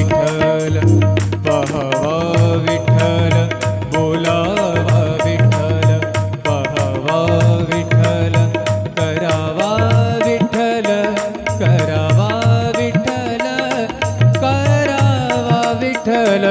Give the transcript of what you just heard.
विठ्ठल पहावा विठ्ठल बोलावा विठ्ठल पहावा विठ्ठल करावा विठ्ठल करावा विठ्ठल करावा विठ्ठल.